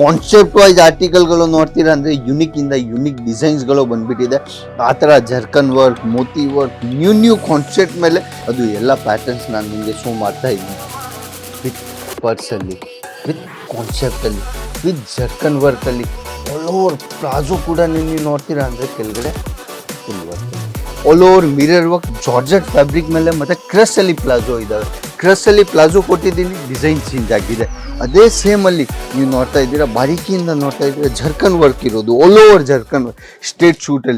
Concept wise ಆರ್ಟಿಕಲ್ಗಳು ನೋಡ್ತೀರಾ ಅಂದರೆ unique ಇಂದ ಯುನಿಕ್ ಡಿಸೈನ್ಸ್ಗಳು ಬಂದ್ಬಿಟ್ಟಿದೆ. ಆ ಥರ ಜರ್ಕನ್ ವರ್ಕ್ ಮೋತಿ ವರ್ಕ್ ನ್ಯೂ ನ್ಯೂ ಕಾನ್ಸೆಪ್ಟ್ ಮೇಲೆ ಅದು ಎಲ್ಲ ಪ್ಯಾಟರ್ನ್ಸ್ ನಾನು ನಿಮಗೆ ಶೋ ಮಾಡ್ತಾ ಇದ್ದೀನಿ. ವಿತ್ ಪರ್ಸಲ್ಲಿ ವಿತ್ ಕಾನ್ಸೆಪ್ಟಲ್ಲಿ ವಿತ್ ಜರ್ಕನ್ ವರ್ಕಲ್ಲಿ ಆಲ್ ಓವರ್ ಪ್ಲಾಜೋ ಕೂಡ ನೀವು ನೋಡ್ತೀರಾ ಅಂದರೆ ಕೆಳಗಡೆ all over mirror work georgette fabric ಮೇಲೆ ಮತ್ತೆ ಕ್ರಸ್ಸಲ್ಲಿ ಪ್ಲಾಜೋ ಇದಾವೆ. ಕ್ರಸ್ ಅಲ್ಲಿ ಪ್ಲಾಜೋ ಕೊಟ್ಟಿದ್ದೀನಿ ಡಿಸೈನ್ ಚೇಂಜ್ ಆಗಿದೆ. ಅದೇ ಸೇಮ್ ಅಲ್ಲಿ ನೀವು ನೋಡ್ತಾ ಇದ್ದೀರಾ, ಬಾರಿಕಿಯಿಂದ ನೋಡ್ತಾ ಇದ್ದೀರಾ ಜರ್ಕನ್ ವರ್ಕ್ ಇರೋದು ಆಲ್ ಓವರ್ ಜರ್ಕನ್ ವರ್ಕ್ ಸ್ಟೇಟ್ ಶೂಟ್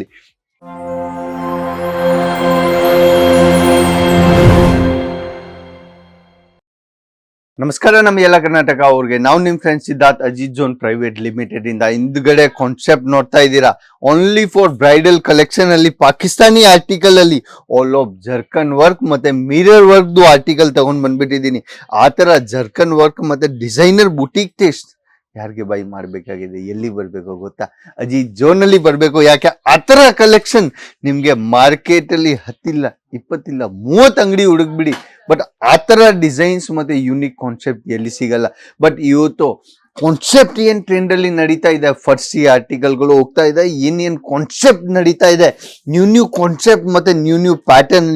ನಮಸ್ಕಾರ ನಮ್ಮ ಎಲ್ಲ ಕರ್ನಾಟಕ ಅವ್ರಿಗೆ. ನಾವು ನಿಮ್ಮ friends Siddharth Ajith zone private limited ಇಂದ ಹಿಂದ್ಗಡೆ ಕಾನ್ಸೆಪ್ಟ್ ನೋಡ್ತಾ ಇದ್ದೀರಾ. ಓನ್ಲಿ ಫಾರ್ ಬ್ರೈಡಲ್ ಕಲೆಕ್ಷನ್ ಅಲ್ಲಿ, ಪಾಕಿಸ್ತಾನಿ ಆರ್ಟಿಕಲ್ ಅಲ್ಲಿ ಆಲ್ ಆಫ್ ಜರ್ಕನ್ ವರ್ಕ್ ಮತ್ತೆ ಮಿರರ್ ವರ್ಕ್ ಆರ್ಟಿಕಲ್ ತಗೊಂಡ್ ಬಂದ್ಬಿಟ್ಟಿದ್ದೀನಿ. ಆ ಥರ ಜರ್ಕನ್ ವರ್ಕ್ ಮತ್ತೆ ಡಿಸೈನರ್ ಬುಟೀಕ್ ಟೇಸ್ಟ್ ಯಾರಿಗೆ ಬೈ ಮಾಡ್ಬೇಕಾಗಿದೆ, ಎಲ್ಲಿ ಬರಬೇಕು ಗೊತ್ತಾ? ಅಜಿತ್ ಜೋನ್ ಅಲ್ಲಿ ಬರ್ಬೇಕು, ಯಾಕೆ? ಆ ಥರ ಕಲೆಕ್ಷನ್ ನಿಮ್ಗೆ ಮಾರ್ಕೆಟ್ ಅಲ್ಲಿ ಹತ್ತಿಲ್ಲ, ಇಪ್ಪತ್ತಿಲ್ಲ, ಮೂವತ್ತು ಅಂಗಡಿ ಹುಡುಕ್ಬಿಡಿ. ಬಟ್ ಆ ಥರ ಡಿಸೈನ್ಸ್ ಮತ್ತು ಯೂನಿಕ್ ಕಾನ್ಸೆಪ್ಟ್ ಎಲ್ಲಿ ಸಿಗಲ್ಲ. ಬಟ್ ಇವತ್ತು ಕಾನ್ಸೆಪ್ಟ್ ಏನು ಟ್ರೆಂಡಲ್ಲಿ ನಡೀತಾ ಇದೆ? ಫರ್ಸಿ ಆರ್ಟಿಕಲ್ಗಳು ಹೋಗ್ತಾ ಇದೆ, ಏನೇನು ಏನ್ ಕಾನ್ಸೆಪ್ಟ್ ನಡೀತಾ ಇದೆ? ನ್ಯೂ ನ್ಯೂ ಕಾನ್ಸೆಪ್ಟ್ ಮತ್ತು new new pattern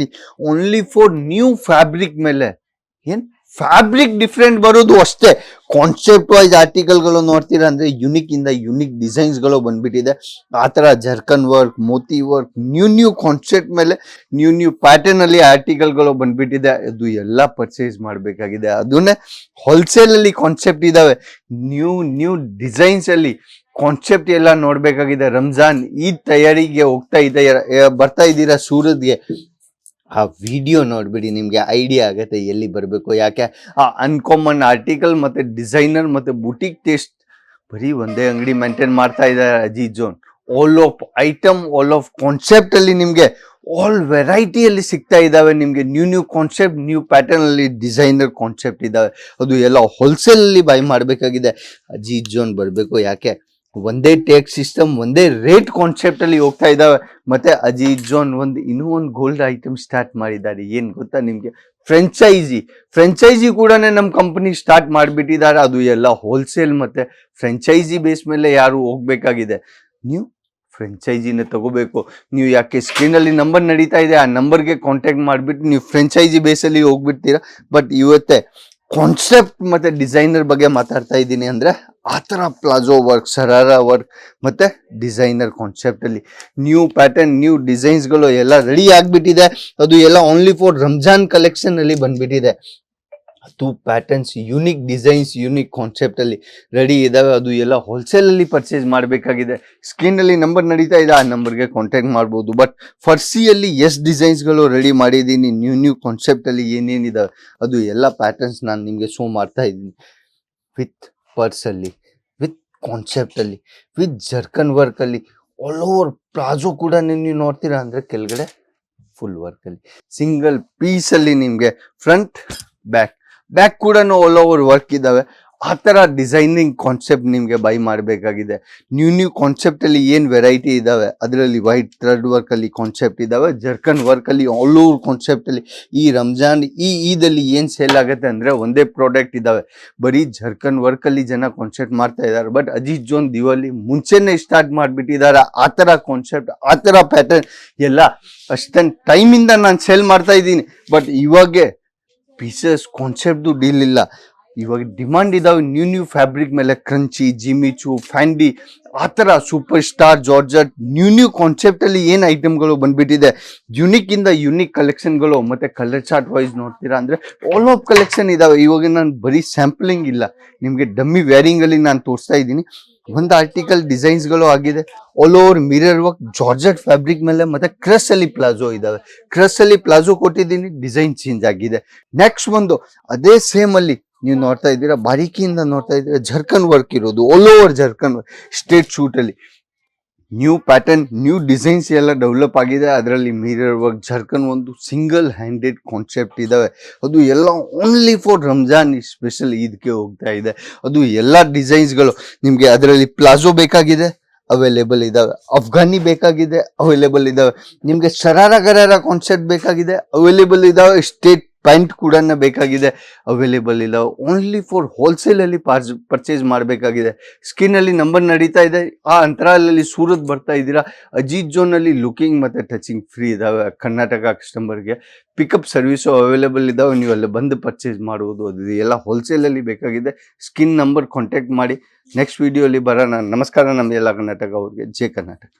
only for new fabric ಮೇಲೆ. ಏನ್? ಫ್ಯಾಬ್ರಿಕ್ ಡಿಫ್ರೆಂಟ್ ಬರೋದು ಅಷ್ಟೇ. ಕಾನ್ಸೆಪ್ಟ್ ವೈಸ್ ಆರ್ಟಿಕಲ್ಗಳು ನೋಡ್ತೀರಾ ಅಂದ್ರೆ ಯುನಿಕ್ ಇಂದ ಯುನಿಕ್ ಡಿಸೈನ್ಸ್ಗಳು ಬಂದ್ಬಿಟ್ಟಿದೆ. ಆ ಥರ ಜರ್ಕನ್ ವರ್ಕ್ ಮೋತಿ ವರ್ಕ್ ನ್ಯೂ ನ್ಯೂ ಕಾನ್ಸೆಪ್ಟ್ ಮೇಲೆ ನ್ಯೂ ನ್ಯೂ ಪ್ಯಾಟರ್ನ್ ಅಲ್ಲಿ ಆರ್ಟಿಕಲ್ಗಳು ಬಂದ್ಬಿಟ್ಟಿದೆ. ಅದು ಎಲ್ಲ ಪರ್ಚೇಸ್ ಮಾಡಬೇಕಾಗಿದೆ. ಅದನ್ನೇ ಹೋಲ್ಸೇಲಲ್ಲಿ ಕಾನ್ಸೆಪ್ಟ್ ಇದ್ದಾವೆ ನ್ಯೂ ನ್ಯೂ ಡಿಸೈನ್ಸ್ ಅಲ್ಲಿ ಕಾನ್ಸೆಪ್ಟ್ ಎಲ್ಲ ನೋಡ್ಬೇಕಾಗಿದೆ. ರಂಜಾನ್ ಈದ್ ತಯಾರಿಗೆ ಹೋಗ್ತಾ ಇದ್ದ ಬರ್ತಾ ಇದ್ದೀರಾ ಸೂರತ್ಗೆ? ಆ ವಿಡಿಯೋ ನೋಡಿಬಿಡಿ, ನಿಮಗೆ ಐಡಿಯಾ ಆಗುತ್ತೆ ಎಲ್ಲಿ ಬರಬೇಕು. ಯಾಕೆ? ಆ ಅನ್ಕಾಮನ್ ಆರ್ಟಿಕಲ್ ಮತ್ತು ಡಿಸೈನರ್ ಮತ್ತು ಬುಟಿಕ್ ಟೇಸ್ಟ್ ಬರೀ ಒಂದೇ ಅಂಗಡಿ ಮೇಂಟೈನ್ ಮಾಡ್ತಾ ಇದ್ದಾರೆ Ajit zone all of item all of ಕಾನ್ಸೆಪ್ಟಲ್ಲಿ ನಿಮಗೆ ಆಲ್ ವೆರೈಟಿಯಲ್ಲಿ ಸಿಗ್ತಾ ಇದ್ದಾವೆ ನಿಮಗೆ. ನ್ಯೂ ನ್ಯೂ ಕಾನ್ಸೆಪ್ಟ್ ನ್ಯೂ ಪ್ಯಾಟರ್ನಲ್ಲಿ ಡಿಸೈನರ್ ಕಾನ್ಸೆಪ್ಟ್ ಇದ್ದಾವೆ. ಅದು ಎಲ್ಲ ಹೋಲ್ಸೇಲಲ್ಲಿ ಬೈ ಮಾಡಬೇಕಾಗಿದೆ. ಅಜಿತ್ ಜೋನ್ ಬರಬೇಕು ಯಾಕೆ? ಒಂದೇ ಟೇಕ್ ಸಿಸ್ಟಮ್ ಒಂದೇ ರೇಟ್ ಕಾನ್ಸೆಪ್ಟ್ ಅಲ್ಲಿ ಹೋಗ್ತಾ ಇದ್ದಾವೆ. ಮತ್ತೆ ಅಜೀಜ್ ಜೋನ್ ಒಂದು, ಇನ್ನೂ ಒಂದು ಗೋಲ್ಡ್ ಐಟಮ್ ಸ್ಟಾರ್ಟ್ ಮಾಡಿದ್ದಾರೆ. ಏನ್ ಗೊತ್ತಾ ನಿಮ್ಗೆ? ಫ್ರೆಂಚೈಸಿ ಫ್ರೆಂಚೈಸಿ ಕೂಡ ನಮ್ಮ ಕಂಪನಿ ಸ್ಟಾರ್ಟ್ ಮಾಡಿಬಿಟ್ಟಿದ್ದಾರೆ. ಅದು ಎಲ್ಲ ಹೋಲ್ಸೇಲ್ ಮತ್ತೆ ಫ್ರೆಂಚೈಸಿ ಬೇಸ್ ಮೇಲೆ ಯಾರು ಹೋಗ್ಬೇಕಾಗಿದೆ? ನೀವು ಫ್ರೆಂಚೈಸಿನ ತಗೋಬೇಕು. ನೀವು ಯಾಕೆ ಸ್ಕ್ರೀನಲ್ಲಿ ನಂಬರ್ ನಡೀತಾ ಇದೆ, ಆ ನಂಬರ್ಗೆ ಕಾಂಟ್ಯಾಕ್ಟ್ ಮಾಡಿಬಿಟ್ಟು ನೀವು ಫ್ರೆಂಚೈಸಿ ಬೇಸಲ್ಲಿ ಹೋಗ್ಬಿಡ್ತೀರಾ? ಬಟ್ ಇವತ್ತೇ ಕಾನ್ಸೆಪ್ಟ್ ಮತ್ತೆ ಡಿಸೈನರ್ ಬಗ್ಗೆ ಮಾತಾಡ್ತಾ ಇದ್ದೀನಿ ಅಂದ್ರೆ ಆ ಥರ ಪ್ಲಾಜೋ ವರ್ಕ್ ಸರಾರ ವರ್ಕ್ ಮತ್ತು ಡಿಸೈನರ್ ಕಾನ್ಸೆಪ್ಟಲ್ಲಿ ನ್ಯೂ ಪ್ಯಾಟರ್ನ್ ನ್ಯೂ ಡಿಸೈನ್ಸ್ಗಳು ಎಲ್ಲ ರೆಡಿ ಆಗಿಬಿಟ್ಟಿದೆ. ಅದು ಎಲ್ಲ ಓನ್ಲಿ ಫಾರ್ ರಂಜಾನ್ ಕಲೆಕ್ಷನಲ್ಲಿ ಬಂದುಬಿಟ್ಟಿದೆ. ಅದು ಪ್ಯಾಟರ್ನ್ಸ್ ಯುನಿಕ್ ಡಿಸೈನ್ಸ್ ಯುನಿಕ್ ಕಾನ್ಸೆಪ್ಟಲ್ಲಿ ರೆಡಿ ಇದ್ದಾವೆ ಅದು ಎಲ್ಲ ಹೋಲ್ಸೇಲಲ್ಲಿ ಪರ್ಚೇಸ್ ಮಾಡಬೇಕಾಗಿದೆ. ಸ್ಕ್ರೀನಲ್ಲಿ ನಂಬರ್ ನಡೀತಾ ಇದೆ, ಆ ನಂಬರ್ಗೆ ಕಾಂಟ್ಯಾಕ್ಟ್ ಮಾಡ್ಬೋದು. ಬಟ್ ಫರ್ಸಿಯಲ್ಲಿ ಎಷ್ಟು ಡಿಸೈನ್ಸ್ಗಳು ರೆಡಿ ಮಾಡಿದ್ದೀನಿ. ನ್ಯೂ ನ್ಯೂ ಕಾನ್ಸೆಪ್ಟಲ್ಲಿ ಅಲ್ಲಿ ಏನೇನಿದಾವೆ. ಅದು ಎಲ್ಲ ಪ್ಯಾಟರ್ನ್ಸ್ ನಾನು ನಿಮಗೆ ಶೋ ಮಾಡ್ತಾ ಇದ್ದೀನಿ. ವಿತ್ ಪರ್ಸಲ್ಲಿ ವಿತ್ ಕಾನ್ಸೆಪ್ಟಲ್ಲಿ ವಿತ್ ಜರ್ಕನ್ ವರ್ಕಲ್ಲಿ ಆಲ್ ಓವರ್ ಪ್ಲಾಜೋ ಕೂಡ ನೀವು ನೋಡ್ತೀರಾ ಅಂದರೆ ಕೆಳಗಡೆ ಫುಲ್ ವರ್ಕಲ್ಲಿ ಸಿಂಗಲ್ ಪೀಸಲ್ಲಿ ನಿಮಗೆ ಫ್ರಂಟ್ ಬ್ಯಾಕ್ ಬ್ಯಾಕ್ ಕೂಡ ಆಲ್ ಓವರ್ ವರ್ಕ್ ಇದ್ದಾವೆ. ಆ ಥರ ಡಿಸೈನಿಂಗ್ ಕಾನ್ಸೆಪ್ಟ್ ನಿಮಗೆ ಬೈ ಮಾಡಬೇಕಾಗಿದೆ. ನ್ಯೂ ನ್ಯೂ ಕಾನ್ಸೆಪ್ಟಲ್ಲಿ ಏನು ವೆರೈಟಿ ಇದ್ದಾವೆ ಅದರಲ್ಲಿ ವೈಟ್ ಥ್ರೆಡ್ ವರ್ಕಲ್ಲಿ ಕಾನ್ಸೆಪ್ಟ್ ಇದ್ದಾವೆ ಜರ್ಕನ್ ವರ್ಕಲ್ಲಿ ಆಲ್ ಓವರ್ ಕಾನ್ಸೆಪ್ಟಲ್ಲಿ ಈ ರಂಜಾನ್ ಈ ಈದಲ್ಲಿ ಏನು ಸೇಲ್ ಆಗುತ್ತೆ ಅಂದರೆ ಒಂದೇ ಪ್ರಾಡಕ್ಟ್ ಇದ್ದಾವೆ ಬರೀ ಜರ್ಕನ್ ವರ್ಕಲ್ಲಿ ಜನ ಕಾನ್ಸೆಪ್ಟ್ ಮಾಡ್ತಾ ಇದ್ದಾರೆ ಬಟ್ ಅಜಿತ್ ಜೋನ್ ದಿವಾಲಿ ಮುಂಚೆನೇ ಸ್ಟಾರ್ಟ್ ಮಾಡಿಬಿಟ್ಟಿದ್ದಾರೆ ಆ ಥರ ಕಾನ್ಸೆಪ್ಟ್ ಆ ಥರ ಪ್ಯಾಟರ್ನ್ ಎಲ್ಲ ಅಷ್ಟೊಂದು ಟೈಮಿಂದ ನಾನು ಸೇಲ್ ಮಾಡ್ತಾ ಇದ್ದೀನಿ. ಬಟ್ ಇವಾಗೆ ಪೀಸಸ್ ಕಾನ್ಸೆಪ್ಟ್ದು ಡೀಲ್ ಇಲ್ಲ. ಇವಾಗ ಡಿಮಾಂಡ್ ಇದಾವೆ ನ್ಯೂ ನ್ಯೂ ಫ್ಯಾಬ್ರಿಕ್ ಮೇಲೆ ಕ್ರಂಚಿ ಜಿಮಿಚು ಫ್ಯಾಂಡಿ ಆ ಥರ super star georgette new new ಕಾನ್ಸೆಪ್ಟಲ್ಲಿ ಏನು ಐಟಮ್ಗಳು ಬಂದ್ಬಿಟ್ಟಿದೆ. ಯುನಿಕ್ ಇಂದ ಯುನಿಕ್ ಕಲೆಕ್ಷನ್ಗಳು ಮತ್ತು ಕಲರ್ ಚಾರ್ಟ್ ವೈಸ್ ನೋಡ್ತೀರಾ ಅಂದರೆ ಆಲ್ ಆಫ್ ಕಲೆಕ್ಷನ್ ಇದಾವೆ. ಇವಾಗ ನಾನು ಬರೀ ಸ್ಯಾಂಪ್ಲಿಂಗ್ ಇಲ್ಲ. ನಿಮಗೆ ಡಮ್ಮಿ ವೇರಿಂಗ್ ಅಲ್ಲಿ ನಾನು ತೋರಿಸ್ತಾ ಇದ್ದೀನಿ. ಒಂದು ಆರ್ಟಿಕಲ್ ಡಿಸೈನ್ಸ್ಗಳು ಆಗಿದೆ. All over mirror work georgette fabric ಮೇಲೆ, ಮತ್ತೆ ಕ್ರಸ್ ಅಲ್ಲಿ ಪ್ಲಾಜೋ ಇದಾವೆ. ಕ್ರಸ್ ಅಲ್ಲಿ ಪ್ಲಾಜೋ ಕೊಟ್ಟಿದ್ದೀನಿ ಡಿಸೈನ್ ಚೇಂಜ್ ಆಗಿದೆ. ನೆಕ್ಸ್ಟ್ ಒಂದು, ಅದೇ ಸೇಮ್ ಅಲ್ಲಿ ನೀವು ನೋಡ್ತಾ ಇದ್ದೀರಾ? ಬಾರಿಕಿಯಿಂದ ನೋಡ್ತಾ ಇದ್ದೀರಾ? ಜರ್ಕನ್ ವರ್ಕ್ ಇರೋದು. All over zircon work straight ಶೂಟಲ್ಲಿ ಅಲ್ಲಿ. ನ್ಯೂ ಪ್ಯಾಟರ್ನ್ ನ್ಯೂ ಡಿಸೈನ್ಸ್ ಎಲ್ಲ ಡೆವಲಪ್ ಆಗಿದೆ. ಅದರಲ್ಲಿ ಮಿರರ್ ವರ್ಕ್ ಜರ್ಕನ್ ಒಂದು ಸಿಂಗಲ್ ಹ್ಯಾಂಡೆಡ್ ಕಾನ್ಸೆಪ್ಟ್ ಇದ್ದಾವೆ ಅದು ಎಲ್ಲ ಓನ್ಲಿ ಫಾರ್ ರಂಜಾನ್ ಸ್ಪೆಷಲ್ ಇದಕ್ಕೆ ಹೋಗ್ತಾ ಇದೆ. ಅದು ಎಲ್ಲ ಡಿಸೈನ್ಸ್ಗಳು ನಿಮಗೆ ಅದರಲ್ಲಿ ಪ್ಲಾಜೋ ಬೇಕಾಗಿದೆ ಅವೈಲೇಬಲ್ ಇದ್ದಾವೆ ಅಫ್ಘಾನಿ ಬೇಕಾಗಿದೆ ಅವೈಲೇಬಲ್ ಇದ್ದಾವೆ ನಿಮಗೆ ಶರಾರ ಗರಾರ ಕಾನ್ಸೆಪ್ಟ್ ಬೇಕಾಗಿದೆ ಅವೈಲೇಬಲ್ ಇದ್ದಾವೆ ಸ್ಟೇಟ್ ಪ್ಯಾಂಟ್ ಕೂಡ ಬೇಕಾಗಿದೆ ಅವೈಲೇಬಲ್ ಇಲ್ಲ. ಓನ್ಲಿ ಫಾರ್ ಹೋಲ್ಸೇಲಲ್ಲಿ ಪಾರ್ಸ್ ಪರ್ಚೇಸ್ ಮಾಡಬೇಕಾಗಿದೆ. ಸ್ಕಿನ್ನಲ್ಲಿ ನಂಬರ್ ನಡೀತಾ ಇದೆ. ಆ ಅಂತರಾಲಲ್ಲಿ ಸೂರತ್ ಬರ್ತಾ ಇದ್ದೀರಾ? ಅಜೀತ್ ಜೋನಲ್ಲಿ ಲುಕಿಂಗ್ ಮತ್ತು ಟಚಿಂಗ್ ಫ್ರೀ ಇದಾವೆ. ಕರ್ನಾಟಕ ಕಸ್ಟಮರ್ಗೆ ಪಿಕಪ್ ಸರ್ವಿಸು ಅವೈಲೇಬಲ್ ಇದ್ದಾವೆ ನೀವು ಅಲ್ಲಿ ಬಂದು ಪರ್ಚೇಸ್ ಮಾಡುವುದು ಅದು ಎಲ್ಲ ಹೋಲ್ಸೇಲಲ್ಲಿ ಬೇಕಾಗಿದೆ. ಸ್ಕಿನ್ ನಂಬರ್ ಕಾಂಟ್ಯಾಕ್ಟ್ ಮಾಡಿ. ನೆಕ್ಸ್ಟ್ ವಿಡಿಯೋಲಿ ಬರೋಣ. ನಮಸ್ಕಾರ ನಮ್ಮ ಎಲ್ಲ ಕರ್ನಾಟಕ ಅವ್ರಿಗೆ. ಜೈ ಕರ್ನಾಟಕ.